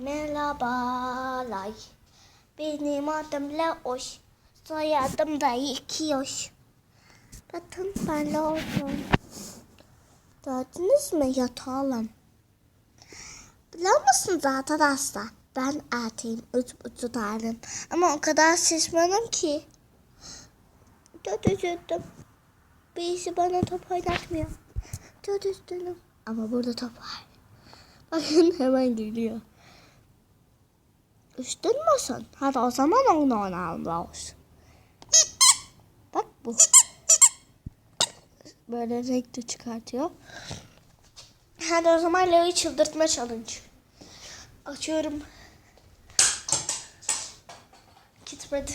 Merhabalar. Benim adım Leoş. Soyadım da Yikiyoş. Bakın ben Leoş'um. Gördünüz mü yatağım? Biliyor musunuz arkadaşlar? Ben erkeğim, uç ucu tarım. Ama o kadar şişmanım ki. Çok üzüldüm. Birisi bana top oynatmıyor. Çok üzgünüm. Ama burada top var. Bakın hemen geliyor. Üstün müsün? Hadi o zaman onu oynayalım Raus. Bak bu. Böyle renkli çıkartıyor. Hadi o zaman Leo'yu çıldırtma challenge. Açıyorum. Gitmedi.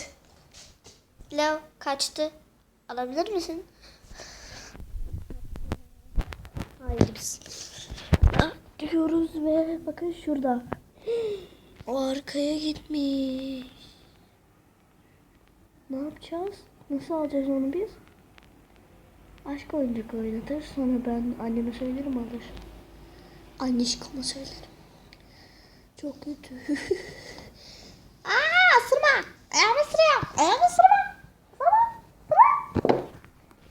Leo kaçtı. Alabilir misin? Hayır biz. Diyoruz ve bakın şurada. O arkaya gitmiş. Ne yapacağız? Nasıl alacağız onu biz? Aşk oyuncak oynatır. Sonra ben anneme söylerim alır. Anneşkama söylerim. Çok kötü. Aa ısırma. Ayağımı ısırıyor. Ayağımı ısırma.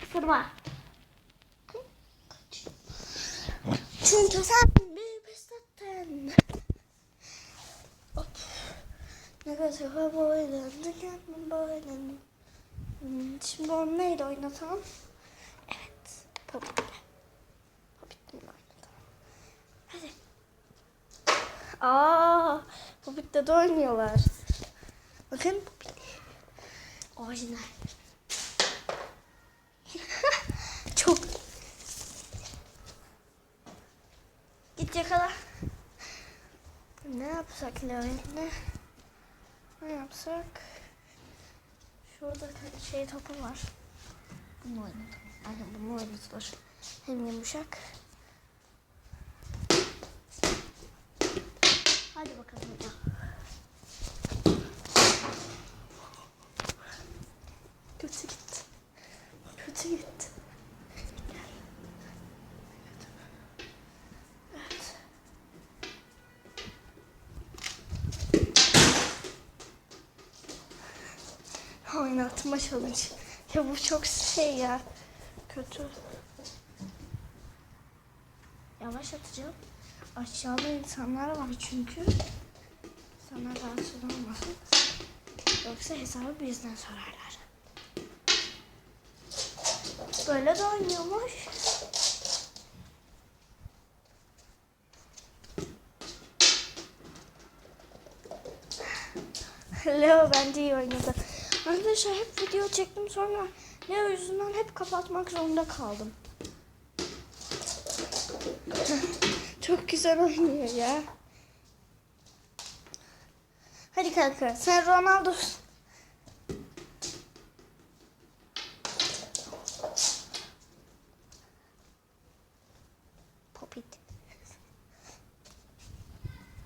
Isırma. Isırma. Kaç. Çünkü sen Boylandı kendimi boylandım. Hmm, Şimdi onu neyle oynatalım? Evet. Popit'le. Popit'le oynatalım. Hadi. Aa, Popit'te de oynuyorlar. Bakın Popit. Orijinal. Çok. Git yakala. Ne yapsak Leon'le? Ne yapsak? Şurada şey topu var. Bunu oynatalım. Aynen bunu oynatılır. Hem yumuşak. Hadi bakalım hocam. Kötü gitti. Kötü gitti. Evet. Oynatma challenge. Ya bu çok şey ya. Kötü. Yavaş atacağım. Aşağıda insanlar var çünkü. Sana rahatsız olmasın. Yoksa hesabı bizden sorarlar. Böyle de oynuyormuş. Leo bence iyi oynadı. Arkadaşlar hep video çektim sonra Leo yüzünden hep kapatmak zorunda kaldım. Çok güzel oynuyor ya. Hadi kanka sen Ronaldo. Popit.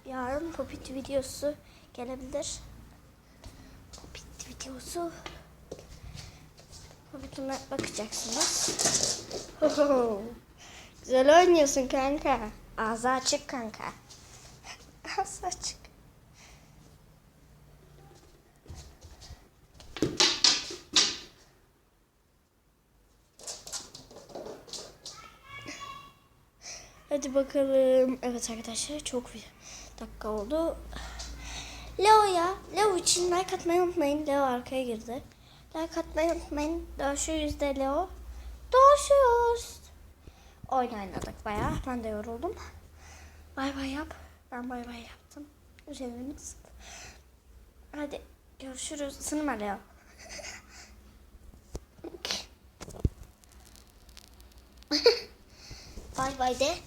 Yarın Popit videosu gelebilir. Videosu. Popit'ime bakacaksınız. Hoho. Güzel oynuyorsun kanka. Ağzı açık kanka. Ağzı açık. Hadi bakalım. Evet arkadaşlar çok dakika oldu. Leo'ya, Leo için like atmayı unutmayın. Leo arkaya girdi. Like atmayı unutmayın. Dövüşüyoruz de Leo. Dövüşüyoruz. Oyun oynadık bayağı. Ben de yoruldum. Bay bay yap. Ben bay bay yaptım. Üzerimi ısıt. Hadi görüşürüz. Isınma Leo. bay bay de.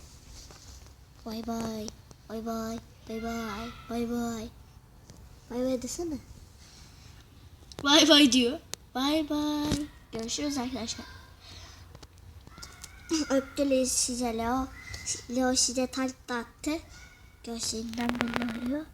Bay bay. Bay bay. Bay bay. Bay bay. Bay bay desene. Bay bay diyor. Bay bay. Görüşürüz arkadaşlar. Öptü size Leo. Leo size tart da attı. Göğsünden belli oluyor.